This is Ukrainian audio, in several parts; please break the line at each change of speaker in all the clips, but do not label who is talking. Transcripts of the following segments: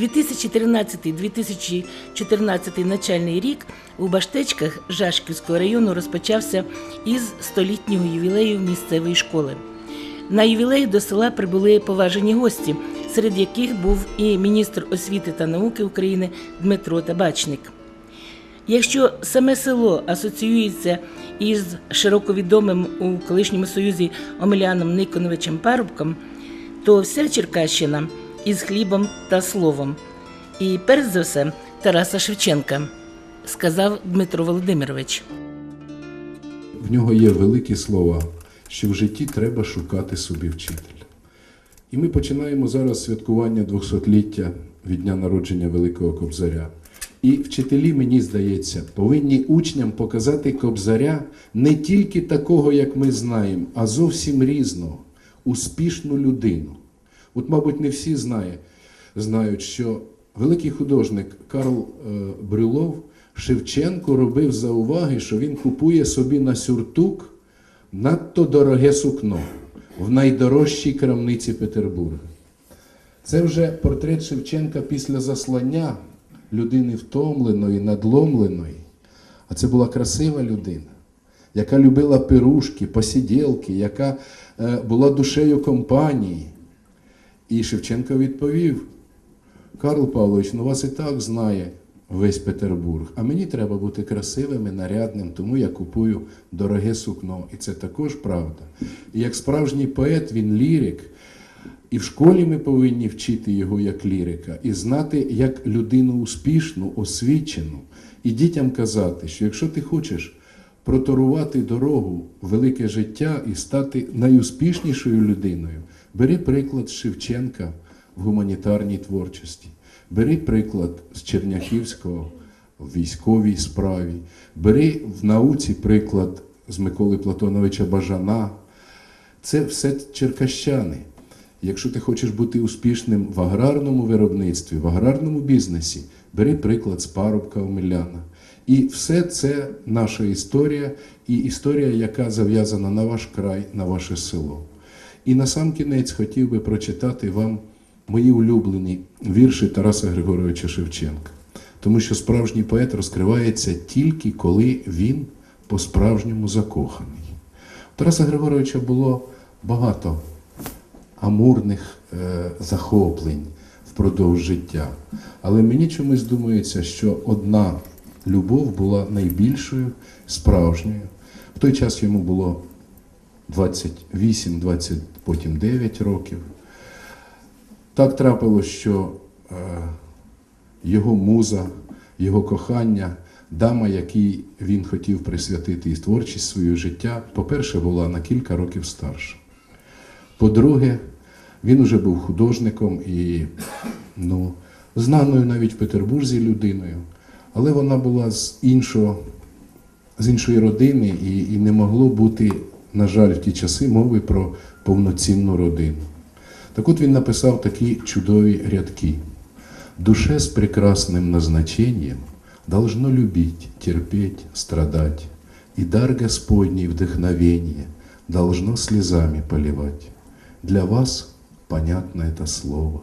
2013-2014 навчальний рік у Баштечках Жашківського району розпочався із столітнього ювілею місцевої школи. На ювілей до села прибули поважені гості, серед яких був і міністр освіти та науки України Дмитро Табачник. Якщо саме село асоціюється із широковідомим у колишньому союзі Омеляном Никоновичем Парубком, то вся Черкащина із хлібом та словом. І перш за все Тараса Шевченка, сказав Дмитро Володимирович.
В нього є великі слова, що в житті треба шукати собі вчителя. І ми починаємо зараз святкування 200-ліття від дня народження Великого Кобзаря. І вчителі, мені здається, повинні учням показати Кобзаря не тільки такого, як ми знаємо, а зовсім різного, успішну людину. От, мабуть, не всі знає, знають, що великий художник Карл е, Брюлов Шевченко робив зауваги, що він купує собі на сюртук надто дороге сукно в найдорожчій крамниці Петербурга. Це вже портрет Шевченка після заслання людини втомленої, надломленої. А це була красива людина, яка любила пирушки, посиділки, яка е, була душею компанії. І Шевченко відповів: Карл Павлович, ну вас і так знає весь Петербург, а мені треба бути красивим і нарядним, тому я купую дороге сукно. І це також правда. І як справжній поет, він лірик. І в школі ми повинні вчити його як лірика і знати як людину успішну, освічену, і дітям казати, що якщо ти хочеш проторувати дорогу велике життя і стати найуспішнішою людиною, бери приклад з Шевченка в гуманітарній творчості, бери приклад з Черняхівського в військовій справі, бери в науці приклад з Миколи Платоновича Бажана. Це все черкащани. Якщо ти хочеш бути успішним в аграрному виробництві, в аграрному бізнесі, бери приклад з парубка Омеляна. І все це наша історія, і історія, яка зав'язана на ваш край, на ваше село. І на сам кінець хотів би прочитати вам мої улюблені вірші Тараса Григоровича Шевченка. Тому що справжній поет розкривається тільки коли він по-справжньому закоханий. У Тараса Григоровича було багато амурних е, захоплень впродовж життя. Але мені чомусь думається, що одна любов була найбільшою, справжньою. В той час йому було 28, 20, потім 9 років. Так трапилось, що е, його муза, його кохання, дама, якій він хотів присвятити і творчість своє життя, по-перше, була на кілька років старша. По-друге, він уже був художником і ну, знаною навіть в Петербурзі людиною, але вона була з іншого, з іншої родини і, і не могло бути, на жаль, в ті часи мови про повноцінну родину. Так от він написав такі чудові рядки. Душе с прекрасным назначением должно любить, терпеть, страдать, и дар Господний вдохновение должно слезами поливать. Для вас понятно это слово.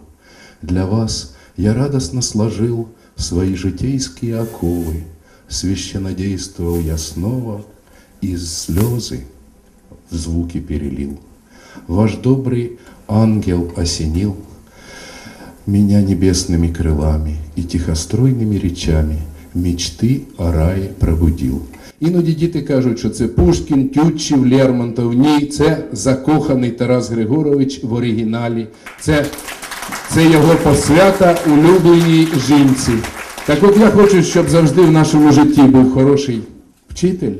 Для вас я радостно сложил свои житейские оковы, священнодействовал я снова, и слезы в звуки перелил. Ваш добрый ангел осенил меня небесными крылами и тихостройными речами мечты о раї пробудил. Іноді діти кажуть, що це Пушкін, Тютчів, Лермонтов. Ні, це закоханий Тарас Григорович в оригіналі. Це, це його посвята улюбленій жінці. Так от я хочу, щоб завжди в нашому житті був хороший вчитель,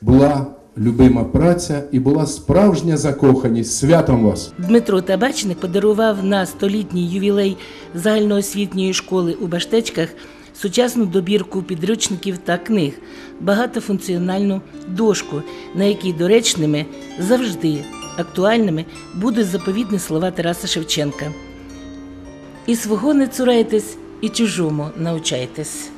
була любима праця і була справжня закоханість. Святом вас!
Дмитро Табачник подарував на столітній ювілей загальноосвітньої школи у Баштечках сучасну добірку підручників та книг, багатофункціональну дошку, на якій доречними завжди актуальними будуть заповідні слова Тараса Шевченка. І свого не цурайтесь, і чужому навчайтесь.